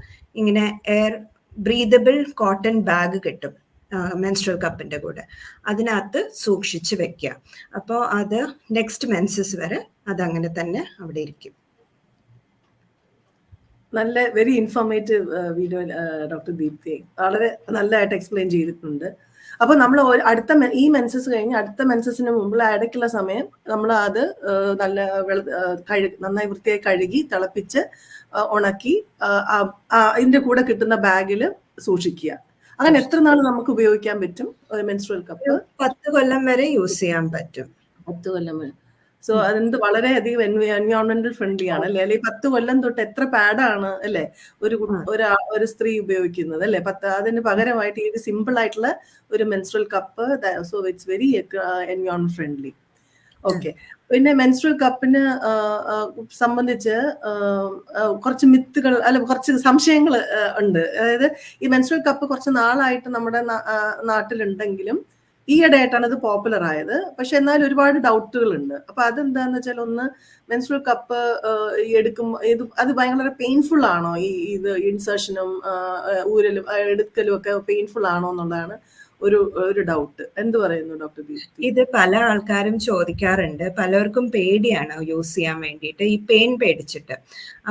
ഇങ്ങനെ എയർ ബ്രീതബിൾ കോട്ടൺ ബാഗ് കിട്ടും മെൻസ്ട്രൽ കപ്പിന്റെ കൂടെ. അതിനകത്ത് സൂക്ഷിച്ച് വെക്കുക. അപ്പോൾ അത് നെക്സ്റ്റ് മെൻസസ് വരെ അതങ്ങനെ തന്നെ അവിടെ ഇരിക്കും. നല്ല very informative video doctor Deepthi. വളരെ നല്ലതായിട്ട് എക്സ്പ്ലെയിൻ ചെയ്തിട്ടുണ്ട്. അപ്പൊ നമ്മൾ അടുത്ത ഈ മെൻസസ് കഴിഞ്ഞ് അടുത്ത മെൻസസിന് മുമ്പിൽ ഇടയ്ക്കുള്ള സമയം നമ്മൾ അത് നല്ല വെള്ള കഴു നന്നായി വൃത്തിയായി കഴുകി തിളപ്പിച്ച് ഉണക്കി അതിന്റെ കൂടെ കിട്ടുന്ന ബാഗിൽ സൂക്ഷിക്കുക. അങ്ങനെ എത്ര നാൾ നമുക്ക് ഉപയോഗിക്കാൻ പറ്റും മെൻസ്ട്രൽ കപ്പ് പത്ത് കൊല്ലം വരെ യൂസ് ചെയ്യാൻ പറ്റും. പത്ത് കൊല്ലം വരെ. സോ അതെന്ത് വളരെയധികം എൻവയോൺമെന്റൽ ഫ്രണ്ട്ലി ആണ് അല്ലെ? അല്ലെങ്കിൽ പത്ത് കൊല്ലം തൊട്ട് എത്ര പാഡാണ് അല്ലെ? ഒരു. ഒരു സ്ത്രീ ഉപയോഗിക്കുന്നത് അല്ലെ? പത്ത് അതിന് പകരമായിട്ട് ഈ ഒരു സിമ്പിൾ ആയിട്ടുള്ള ഒരു menstrual cup so it's very environment friendly okay പിന്നെ മെൻസ്ട്രൽ കപ്പിന് സംബന്ധിച്ച് കുറച്ച് മിത്തുകൾ അല്ല കുറച്ച് സംശയങ്ങൾ ഉണ്ട്. അതായത് ഈ മെൻസ്ട്രൽ കപ്പ് കുറച്ച് നാളായിട്ട് നമ്മുടെ നാട്ടിലുണ്ടെങ്കിലും ഈയിടെ ഇടയായിട്ടാണ് ഇത് പോപ്പുലർ ആയത്. പക്ഷെ എന്നാൽ ഒരുപാട് ഡൗട്ടുകൾ ഉണ്ട് അപ്പൊ അതെന്താന്ന് വെച്ചാൽ ഒന്ന് മെൻസ്ട്രൽ കപ്പ് എടുക്കും ഇത് അത് ഭയങ്കര പെയിൻഫുൾ ആണോ? ഈ ഇത് ഇൻസേർഷനും ഊരലും എടുക്കലും ഒക്കെ പെയിൻഫുൾ ആണോ എന്നുള്ളതാണ് ഒരു ഒരു ഡൗട്ട് എന്ത് പറയുന്നു ഡോക്ടർ ഇത് പല ആൾക്കാരും ചോദിക്കാറുണ്ട്. പലർക്കും പേടിയാണ് യൂസ് ചെയ്യാൻ വേണ്ടിയിട്ട്. ഈ പെയിൻ പേടിച്ചിട്ട്.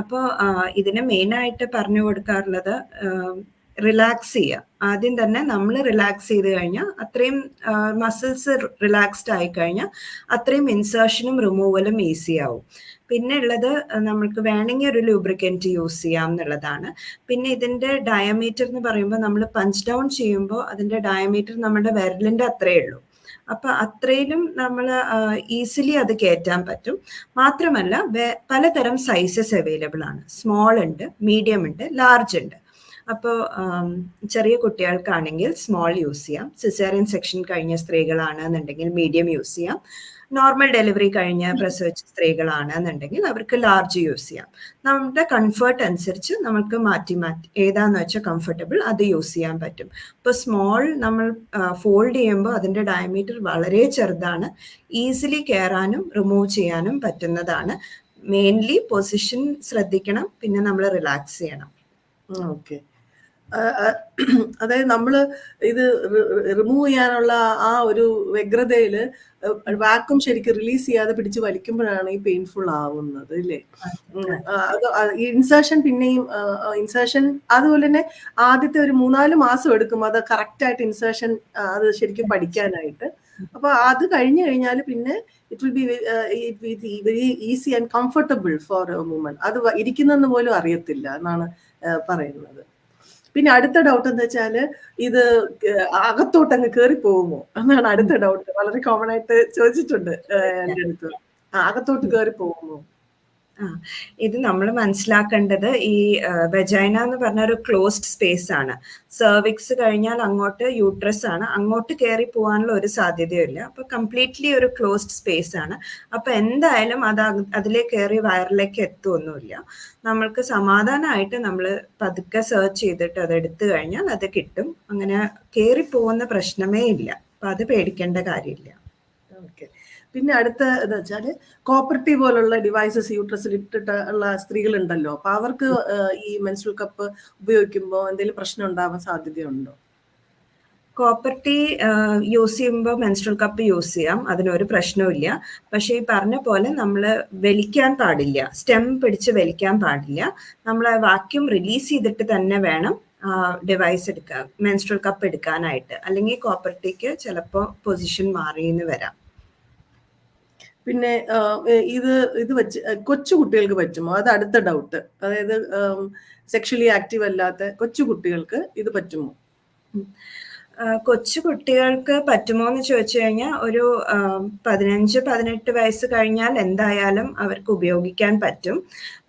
അപ്പോൾ ഇതിന് മെയിനായിട്ട് പറഞ്ഞു കൊടുക്കാറുള്ളത് റിലാക്സ് ചെയ്യുക. ആദ്യം തന്നെ നമ്മൾ റിലാക്സ് ചെയ്ത് കഴിഞ്ഞാൽ അത്രയും മസിൽസ് റിലാക്സ്ഡ് ആയി കഴിഞ്ഞാൽ അത്രയും ഇൻസേർഷനും റിമൂവലും ഈസി ആവും. പിന്നെ ഉള്ളത് നമ്മൾക്ക് വേണമെങ്കിൽ ഒരു ലൂബ്രിക്കന്റ് യൂസ് ചെയ്യാം എന്നുള്ളതാണ്. പിന്നെ ഇതിന്റെ ഡയമീറ്റർ എന്ന് പറയുമ്പോൾ നമ്മൾ പഞ്ച് ഡൗൺ ചെയ്യുമ്പോൾ അതിന്റെ ഡയമീറ്റർ നമ്മുടെ വിരലിന്റെ അത്രയേ ഉള്ളൂ. അപ്പൊ അത്രയിലും നമ്മൾ ഈസിലി അത് കയറ്റാൻ പറ്റും. മാത്രമല്ല പലതരം സൈസസ് അവൈലബിൾ ആണ്. സ്മോൾ ഉണ്ട് മീഡിയം ഉണ്ട് ലാർജ് ഉണ്ട്. അപ്പോൾ ചെറിയ കുട്ടികൾക്കാണെങ്കിൽ സ്മോൾ യൂസ് ചെയ്യാം. സിസേറിയൻ സെക്ഷൻ കഴിഞ്ഞ സ്ത്രീകളാണെന്നുണ്ടെങ്കിൽ മീഡിയം യൂസ് ചെയ്യാം. നോർമൽ ഡെലിവറി കഴിഞ്ഞ പ്രസവിച്ച സ്ത്രീകളാണ് എന്നുണ്ടെങ്കിൽ അവർക്ക് ലാർജ് യൂസ് ചെയ്യാം. നമ്മുടെ കംഫർട്ട് അനുസരിച്ച് നമുക്ക് മാറ്റി മാറ്റി ഏതാന്ന് വെച്ചാൽ കംഫർട്ടബിൾ അത് യൂസ് ചെയ്യാൻ പറ്റും. ഇപ്പോൾ സ്മോൾ നമ്മൾ ഫോൾഡ് ചെയ്യുമ്പോൾ അതിന്റെ ഡയമീറ്റർ വളരെ ചെറുതാണ്. ഈസിലി കയറാനും റിമൂവ് ചെയ്യാനും പറ്റുന്നതാണ്. മെയിൻലി പൊസിഷൻ ശ്രദ്ധിക്കണം പിന്നെ നമ്മൾ റിലാക്സ് ചെയ്യണം. ഓക്കെ (clears throat) അതായത് നമ്മൾ ഇത് റിമൂവ് ചെയ്യാനുള്ള ആ ഒരു വ്യഗ്രതയിൽ വാക്കും ശരിക്കും റിലീസ് ചെയ്യാതെ പിടിച്ച് വലിക്കുമ്പോഴാണ് ഈ പെയിൻഫുൾ ആവുന്നത് അല്ലേ അത് ഇൻസേർഷൻ പിന്നെയും ഇൻസേർഷൻ അതുപോലെ തന്നെ ആദ്യത്തെ ഒരു മൂന്നാൽ മാസം എടുക്കും അത് കറക്റ്റ് ആയിട്ട് ഇൻസേർഷൻ അത് ശരിക്കും പഠിക്കാനായിട്ട്. അപ്പൊ അത് കഴിഞ്ഞു കഴിഞ്ഞാൽ പിന്നെ it will be very easy and comfortable for a woman അത് ഇരിക്കുന്നെന്ന് പോലും അറിയത്തില്ല എന്നാണ് പറയുന്നത്. പിന്നെ അടുത്ത ഡൗട്ട് എന്താ വെച്ചാൽ ഇത് അകത്തോട്ട് അങ്ങ് കയറി പോകുമോ? എന്നാണ് അടുത്ത ഡൗട്ട് വളരെ കോമൺ ആയിട്ട് ചോദിച്ചിട്ടുണ്ട് എന്റെ അടുത്ത്. അകത്തോട്ട് കയറി പോകുമോ? ഇത് നമ്മൾ മനസ്സിലാക്കേണ്ടത് ഈ വെജൈന എന്ന് പറഞ്ഞ ഒരു ക്ലോസ്ഡ് സ്പേസ് ആണ്. സെർവിക്സ് കഴിഞ്ഞാൽ അങ്ങോട്ട് യൂട്രസ് ആണ്. അങ്ങോട്ട് കയറി പോകാനുള്ള ഒരു സാധ്യതയില്ല അപ്പൊ കംപ്ലീറ്റ്ലി ഒരു ക്ലോസ്ഡ് സ്പേസ് ആണ്. അപ്പൊ എന്തായാലും അത് അതിലേക്ക് കയറി വയറിലേക്ക് എത്തുമൊന്നുമില്ല നമ്മൾക്ക് സമാധാനമായിട്ട് നമ്മൾ പതുക്കെ സെർച്ച് ചെയ്തിട്ട് അത് എടുത്തു കഴിഞ്ഞാൽ അത് കിട്ടും. അങ്ങനെ കയറി പോകുന്ന പ്രശ്നമേ ഇല്ല. അപ്പൊ അത് പേടിക്കേണ്ട കാര്യമില്ല. ഓക്കെ പിന്നെ അടുത്ത എന്ന് വെച്ചാൽ കോപ്പർട്ടി പോലുള്ള ഡിവൈസസ് യൂട്രസിൽ ഇട്ടിട്ട് ഉള്ള സ്ത്രീകളുണ്ടല്ലോ. അപ്പൊ അവർക്ക് ഈ മെൻസ്ട്രൽ കപ്പ് ഉപയോഗിക്കുമ്പോൾ എന്തെങ്കിലും പ്രശ്നം ഉണ്ടാവാൻ സാധ്യതയുണ്ടോ? കോപ്പർട്ടി യൂസ് ചെയ്യുമ്പോൾ മെൻസ്ട്രൽ കപ്പ് യൂസ് ചെയ്യാം. അതിനൊരു പ്രശ്നവുമില്ല പക്ഷേ ഈ പറഞ്ഞ പോലെ നമ്മൾ വലിക്കാൻ പാടില്ല. സ്റ്റെം പിടിച്ച് വലിക്കാൻ പാടില്ല. നമ്മൾ വാക്യൂം റിലീസ് ചെയ്തിട്ട് തന്നെ വേണം ഡിവൈസ് എടുക്കാൻ മെൻസ്ട്രൽ കപ്പ് എടുക്കാനായിട്ട്. അല്ലെങ്കിൽ കോപ്പർട്ടിക്ക് ചിലപ്പോൾ പൊസിഷൻ മാറിയെന്ന് വരാം. പിന്നെ ഇത് ഇത് വെച്ച് കൊച്ചു കുട്ടികൾക്ക് പറ്റുമോ അത് അടുത്ത ഡൗട്ട് അതായത് സെക്ഷലി ആക്റ്റീവ് അല്ലാത്ത കൊച്ചു കുട്ടികൾക്ക് ഇത് പറ്റുമോ? കൊച്ചു കുട്ടികൾക്ക് പറ്റുമോ എന്ന് ചോദിച്ചു കഴിഞ്ഞാൽ ഒരു പതിനഞ്ച് പതിനെട്ട് വയസ്സ് കഴിഞ്ഞാൽ എന്തായാലും അവർക്ക് ഉപയോഗിക്കാൻ പറ്റും.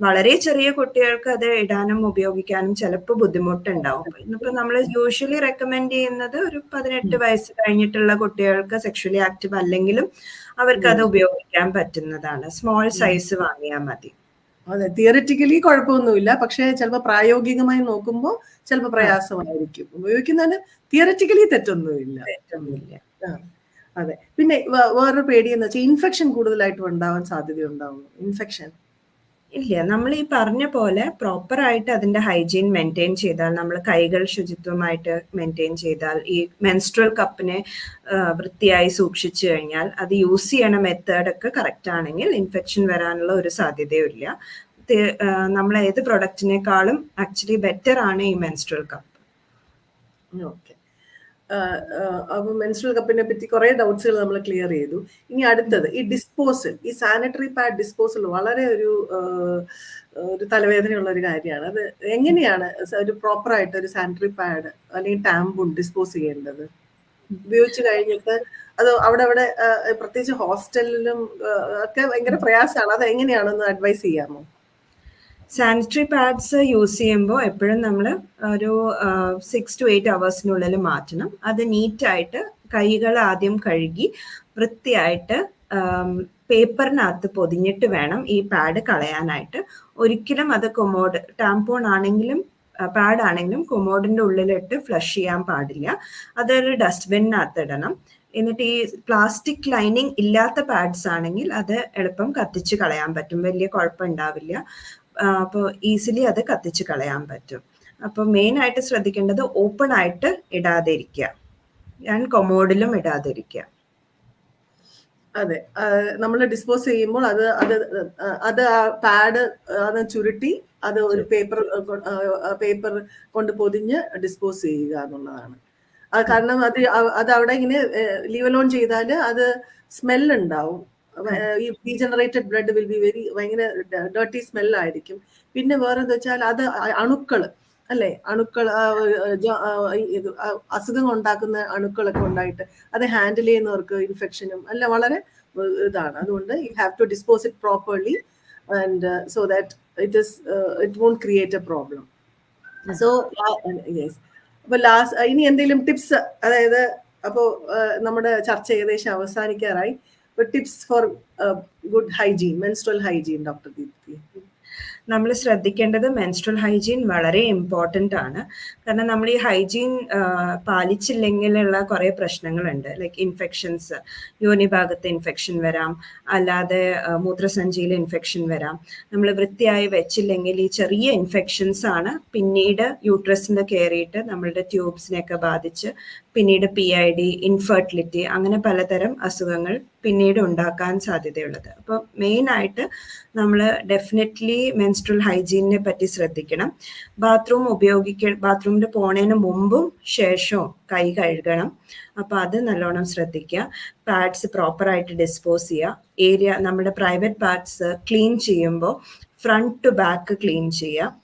വളരെ ചെറിയ കുട്ടികൾക്ക് അത് ഇടാനും ഉപയോഗിക്കാനും ചിലപ്പോൾ ബുദ്ധിമുട്ടുണ്ടാവും. ഇന്നിപ്പോ നമ്മൾ യൂഷ്വലി റെക്കമെൻഡ് ചെയ്യുന്നത് ഒരു പതിനെട്ട് വയസ്സ് കഴിഞ്ഞിട്ടുള്ള കുട്ടികൾക്ക് സെക്ഷലി ആക്റ്റീവ് അല്ലെങ്കിലും അവർക്ക് അത് ഉപയോഗിക്കാൻ പറ്റുന്നതാണ്. സ്മോൾ സൈസ് വാങ്ങിയാൽ മതി. അതെ തിയറിറ്റിക്കലി കുഴപ്പമൊന്നുമില്ല. പക്ഷേ ചിലപ്പോൾ പ്രായോഗികമായി നോക്കുമ്പോൾ ചിലപ്പോൾ പ്രയാസമായിരിക്കും. ഉപയോഗിക്കുന്നതിന് തിയറിറ്റിക്കലി തെറ്റൊന്നുമില്ല. തെറ്റൊന്നുമില്ല. അതെ. പിന്നെ വേറൊരു പേടി എന്ന് വെച്ചാൽ ഇൻഫെക്ഷൻ കൂടുതലായിട്ട് ഉണ്ടാവാൻ സാധ്യതയുണ്ടാവുന്നു ഇൻഫെക്ഷൻ ഇല്ല നമ്മൾ ഈ പറഞ്ഞ പോലെ പ്രോപ്പർ ആയിട്ട് അതിന്റെ ഹൈജീൻ മെയിന്റെയിൻ ചെയ്താൽ നമ്മൾ കൈകൾ ശുചിത്വമായിട്ട് മെയിന്റെയിൻ ചെയ്താൽ ഈ മെൻസ്ട്രൽ കപ്പിനെ വൃത്തിയായി സൂക്ഷിച്ചു കഴിഞ്ഞാൽ അത് യൂസ് ചെയ്യണ മെത്തേഡ് ഒക്കെ കറക്റ്റ് ആണെങ്കിൽ ഇൻഫെക്ഷൻ വരാനുള്ള ഒരു സാധ്യതയില്ല നമ്മൾ ഏത് പ്രൊഡക്റ്റിനേക്കാളും ആക്ച്വലി ബെറ്റർ ആണ് ഈ മെൻസ്ട്രൽ കപ്പ് ഓക്കെ അപ്പൊ മെൻസ്ട്രൽ കപ്പിനെ പറ്റി കുറെ ഡൗട്ട്സുകൾ നമ്മൾ ക്ലിയർ ചെയ്തു. ഇനി അടുത്തത് ഈ ഡിസ്പോസൽ ഈ സാനിറ്ററി പാഡ് ഡിസ്പോസൽ വളരെ ഒരു ഒരു തലവേദനയുള്ള ഒരു കാര്യമാണ്. അത് എങ്ങനെയാണ് ഒരു പ്രോപ്പർ ആയിട്ട് ഒരു സാനിറ്ററി പാഡ് അല്ലെങ്കിൽ ടാമ്പും ഡിസ്പോസ് ചെയ്യേണ്ടത്? ഉപയോഗിച്ച് കഴിഞ്ഞിട്ട് അത് അവിടെ അവിടെ പ്രത്യേകിച്ച് ഹോസ്റ്റലിലും ഒക്കെ ഭയങ്കര പ്രയാസമാണ്. അത് എങ്ങനെയാണെന്ന് അഡ്വൈസ് ചെയ്യാമോ? സാനിറ്ററി പാഡ്സ് യൂസ് ചെയ്യുമ്പോൾ എപ്പോഴും നമ്മൾ ഒരു സിക്സ് ടു എയ്റ്റ് അവേഴ്സിനുള്ളിൽ മാറ്റണം. അത് നീറ്റായിട്ട് കൈകൾ ആദ്യം കഴുകി വൃത്തിയായിട്ട് പേപ്പറിനകത്ത് പൊതിഞ്ഞിട്ട് വേണം ഈ പാഡ് കളയാനായിട്ട്. ഒരിക്കലും അത് കൊമോഡ് ടാമ്പോൺ ആണെങ്കിലും പാഡ് ആണെങ്കിലും കൊമോഡിന്റെ ഉള്ളിലിട്ട് ഫ്ലഷ് ചെയ്യാൻ പാടില്ല. അതൊരു ഡസ്റ്റ്ബിന്നിനകത്ത് ഇടണം. എന്നിട്ട് ഈ പ്ലാസ്റ്റിക് ലൈനിങ് ഇല്ലാത്ത പാഡ്സ് ആണെങ്കിൽ അത് എളുപ്പം കത്തിച്ച് കളയാൻ പറ്റും. വലിയ കുഴപ്പമുണ്ടാവില്ല അപ്പോൾ ഈസിലി അത് കത്തിച്ച് കളയാൻ പറ്റും. അപ്പോൾ മെയിൻ ആയിട്ട് ശ്രദ്ധിക്കേണ്ടത് ഓപ്പൺ ആയിട്ട് ഇടാതെ ഇരിക്കുക ഞാൻ കൊമോഡിലും ഇടാതെ ഇരിക്കുക അതെ നമ്മൾ ഡിസ്പോസ് ചെയ്യുമ്പോൾ അത് അത് അത് ആ പാഡ് അത് ചുരുട്ടി അത് ഒരു പേപ്പർ പേപ്പർ കൊണ്ട് പൊതിഞ്ഞ് ഡിസ്പോസ് ചെയ്യുക എന്നുള്ളതാണ്. അത് കാരണം അത് അത് അവിടെ ഇങ്ങനെ ലീവ് അലോൺ ചെയ്താൽ അത് സ്മെല്ലുണ്ടാവും ഈ regenerated blood will be very ഭയങ്കര ഡേർട്ടി സ്മെല്ലായിരിക്കും പിന്നെ വേറെ എന്താ വെച്ചാൽ അത് അണുക്കൾ അല്ലെ? അണുക്കൾ അസുഖം ഉണ്ടാക്കുന്ന അണുക്കളൊക്കെ ഉണ്ടായിട്ട് അത് ഹാൻഡിൽ ചെയ്യുന്നവർക്ക് ഇൻഫെക്ഷനും അല്ല വളരെ ഇതാണ്. അതുകൊണ്ട് you have to dispose it properly and so that it is it won't create a problem so yes അപ്പൊ ലാസ്റ്റ് ഇനി എന്തെങ്കിലും ടിപ്സ് അതായത് അപ്പോ നമ്മുടെ ചർച്ച ഏകദേശം അവസാനിക്കാറായി. tips for uh, good hygiene, menstrual hygiene, Dr. Deepthi? നമ്മൾ ശ്രദ്ധിക്കേണ്ടത് മെൻസ്ട്രൽ ഹൈജീൻ വളരെ ഇമ്പോർട്ടന്റ് ആണ്. കാരണം നമ്മൾ ഈ ഹൈജീൻ പാലിച്ചില്ലെങ്കിലുള്ള കുറേ പ്രശ്നങ്ങളുണ്ട്. ലൈക്ക് ഇൻഫെക്ഷൻസ് യോനി ഭാഗത്ത് ഇൻഫെക്ഷൻ വരാം. അല്ലാതെ മൂത്രസഞ്ചിയിൽ ഇൻഫെക്ഷൻ വരാം. നമ്മൾ വൃത്തിയായി വെച്ചില്ലെങ്കിൽ ഈ ചെറിയ ഇൻഫെക്ഷൻസ് ആണ് പിന്നീട് യൂട്രസിന്റെ കയറിയിട്ട് നമ്മളുടെ ട്യൂബ്സിനെയൊക്കെ ബാധിച്ച് പിന്നീട് പി ഐ ഡി ഇൻഫെർട്ടിലിറ്റി അങ്ങനെ പലതരം അസുഖങ്ങൾ പിന്നീട് ഉണ്ടാക്കാൻ സാധ്യതയുള്ളത്. അപ്പോൾ മെയിൻ ആയിട്ട് നമ്മൾ ഡെഫിനറ്റ്ലി മെൻസ്ട്രൽ ഹൈജീനിനെ പറ്റി ശ്രദ്ധിക്കണം. ബാത്റൂം ഉപയോഗിക്ക ബാത്റൂമിൽ പോണതിന് മുമ്പും ശേഷവും കൈ കഴുകണം. അപ്പോൾ അത് നല്ലോണം ശ്രദ്ധിക്കുക പാഡ്സ് പ്രോപ്പറായിട്ട് ഡിസ്പോസ് ചെയ്യുക ഏരിയ നമ്മുടെ പ്രൈവറ്റ് പാർട്സ് ക്ലീൻ ചെയ്യുമ്പോൾ ഫ്രണ്ട് ടു ബാക്ക് ക്ലീൻ ചെയ്യുക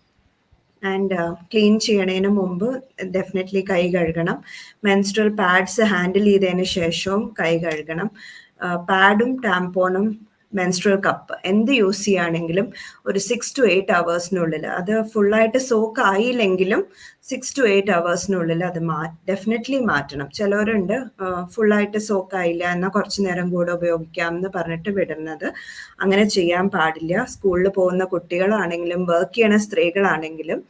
ആൻഡ് ക്ലീൻ ചെയ്യണതിന് മുമ്പ് ഡെഫിനറ്റ്ലി കൈ കഴുകണം. മെൻസ്ട്രൽ പാഡ്സ് ഹാൻഡിൽ ചെയ്തതിന് ശേഷവും കൈ കഴുകണം. പാഡും ടാമ്പോണും മെൻസ്ട്രൽ കപ്പ് എന്ത് യൂസ് ചെയ്യുകയാണെങ്കിലും ഒരു സിക്സ് ടു എയ്റ്റ് അവേഴ്സിനുള്ളിൽ അത് ഫുള്ളായിട്ട് സോക്ക് ആയില്ലെങ്കിലും സിക്സ് ടു എയ്റ്റ് അവേഴ്സിനുള്ളിൽ അത് മാ ഡെഫിനറ്റ്ലി മാറ്റണം. ചിലവരുണ്ട് ഫുള്ളായിട്ട് സോക്കായില്ല എന്നാൽ കുറച്ച് നേരം കൂടെ ഉപയോഗിക്കാം എന്ന് പറഞ്ഞിട്ട് വിടുന്നത്. അങ്ങനെ ചെയ്യാൻ പാടില്ല. സ്കൂളിൽ പോകുന്ന കുട്ടികളാണെങ്കിലും വർക്ക് ചെയ്യണ സ്ത്രീകളാണെങ്കിലും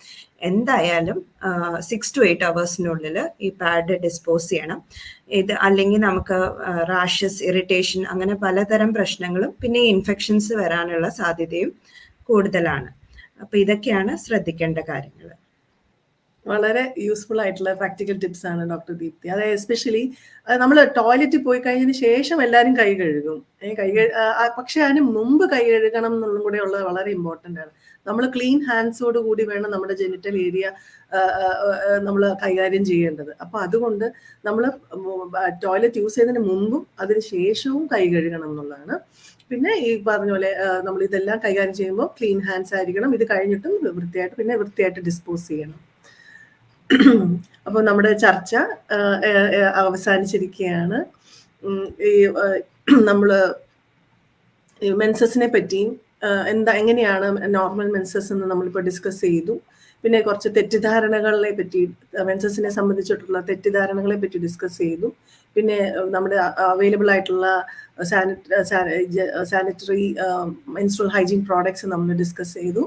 എന്തായാലും സിക്സ് ടു എയ്റ്റ് അവേഴ്സിനുള്ളിൽ ഈ പാഡ് ഡിസ്പോസ് ചെയ്യണം. ഇത് അല്ലെങ്കിൽ നമുക്ക് റാഷസ് ഇറിറ്റേഷൻ അങ്ങനെ പലതരം പ്രശ്നങ്ങളും പിന്നെ ഇൻഫെക്ഷൻസ് വരാനുള്ള സാധ്യതയും കൂടുതലാണ്. അപ്പോൾ ഇതൊക്കെയാണ് ശ്രദ്ധിക്കേണ്ട കാര്യങ്ങൾ വളരെ യൂസ്ഫുൾ ആയിട്ടുള്ള പ്രാക്ടിക്കൽ ടിപ്സ് ആണ് ഡോക്ടർ ദീപ്തി. അതായത് എസ്പെഷ്യലി നമ്മൾ ടോയ്ലറ്റിൽ പോയി കഴിഞ്ഞതിന് ശേഷം എല്ലാവരും കൈ കഴുകും. കൈ പക്ഷെ അതിന് മുമ്പ് കൈ കഴുകണം എന്നുള്ളതും കൂടെ ഉള്ളത് വളരെ ഇമ്പോർട്ടന്റ് ആണ്. നമ്മൾ ക്ലീൻ ഹാൻഡ്സോട് കൂടി വേണം നമ്മുടെ ജെനിറ്റൽ ഏരിയ നമ്മൾ കൈകാര്യം ചെയ്യേണ്ടത്. അപ്പൊ അതുകൊണ്ട് നമ്മൾ ടോയ്ലറ്റ് യൂസ് ചെയ്യുന്നതിന് മുമ്പും അതിന് ശേഷവും കൈ കഴുകണം എന്നുള്ളതാണ്. പിന്നെ ഈ പറഞ്ഞ പോലെ നമ്മൾ ഇതെല്ലാം കൈകാര്യം ചെയ്യുമ്പോൾ ക്ലീൻ ഹാൻഡ്സ് ആയിരിക്കണം. ഇത് കഴിഞ്ഞിട്ടും വൃത്തിയായിട്ട് പിന്നെ വൃത്തിയായിട്ട് ഡിസ്പോസ് ചെയ്യണം. അപ്പോൾ നമ്മുടെ ചർച്ച അവസാനിച്ചിരിക്കുകയാണ്. ഈ നമ്മൾ മെൻസസിനെ പറ്റിയും എന്താ എങ്ങനെയാണ് നോർമൽ മെൻസസ് എന്ന് നമ്മളിപ്പോൾ ഡിസ്കസ് ചെയ്തു. പിന്നെ കുറച്ച് തെറ്റിദ്ധാരണകളെ പറ്റി മെൻസസിനെ സംബന്ധിച്ചിട്ടുള്ള തെറ്റിദ്ധാരണകളെ പറ്റി ഡിസ്കസ് ചെയ്തു. പിന്നെ നമ്മുടെ അവൈലബിൾ ആയിട്ടുള്ള സാനിറ്ററി മെൻസ്ട്രൽ ഹൈജീൻ പ്രോഡക്ട്സ് നമ്മൾ ഡിസ്കസ് ചെയ്തു.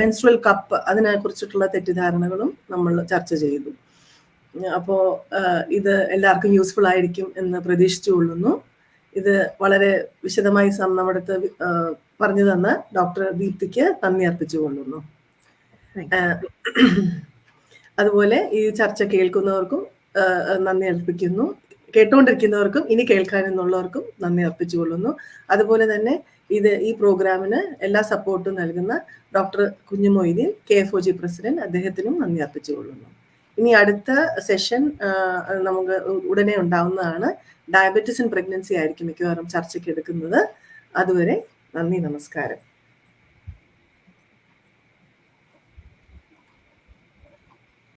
മെൻസ്ട്രൽ കപ്പ് അതിനെ കുറിച്ചിട്ടുള്ള തെറ്റിദ്ധാരണകളും നമ്മൾ ചർച്ച ചെയ്തു. അപ്പോൾ ഇത് എല്ലാവർക്കും യൂസ്ഫുൾ ആയിരിക്കും എന്ന് പ്രതീക്ഷിച്ചു കൊള്ളുന്നു. ഇത് വളരെ വിശദമായി നമ്മുടെ അടുത്ത് പറഞ്ഞു തന്ന ഡോക്ടർ ദീപ്തിക്ക് നന്ദി അർപ്പിച്ചു കൊള്ളുന്നു. അതുപോലെ ഈ ചർച്ച കേൾക്കുന്നവർക്കും നന്ദി അർപ്പിക്കുന്നു. കേട്ടുകൊണ്ടിരിക്കുന്നവർക്കും ഇനി കേൾക്കാനെന്നുള്ളവർക്കും നന്ദി അർപ്പിച്ചു കൊള്ളുന്നു. അതുപോലെ തന്നെ ഇത് ഈ പ്രോഗ്രാമിന് എല്ലാ സപ്പോർട്ടും നൽകുന്ന doctor Kunjumoideen K F O G president അദ്ദേഹത്തിനും നന്ദി അർപ്പിച്ചു കൊള്ളുന്നു ഇനി അടുത്ത സെഷൻ നമുക്ക് ഉടനെ ഉണ്ടാവുന്നതാണ്. ഡയബറ്റിസ് ഇൻ പ്രഗ്നൻസി ആയിരിക്കും മിക്കവാറും ചർച്ചയ്ക്ക് എടുക്കുന്നത്. അതുവരെ നന്ദി നമസ്കാരം.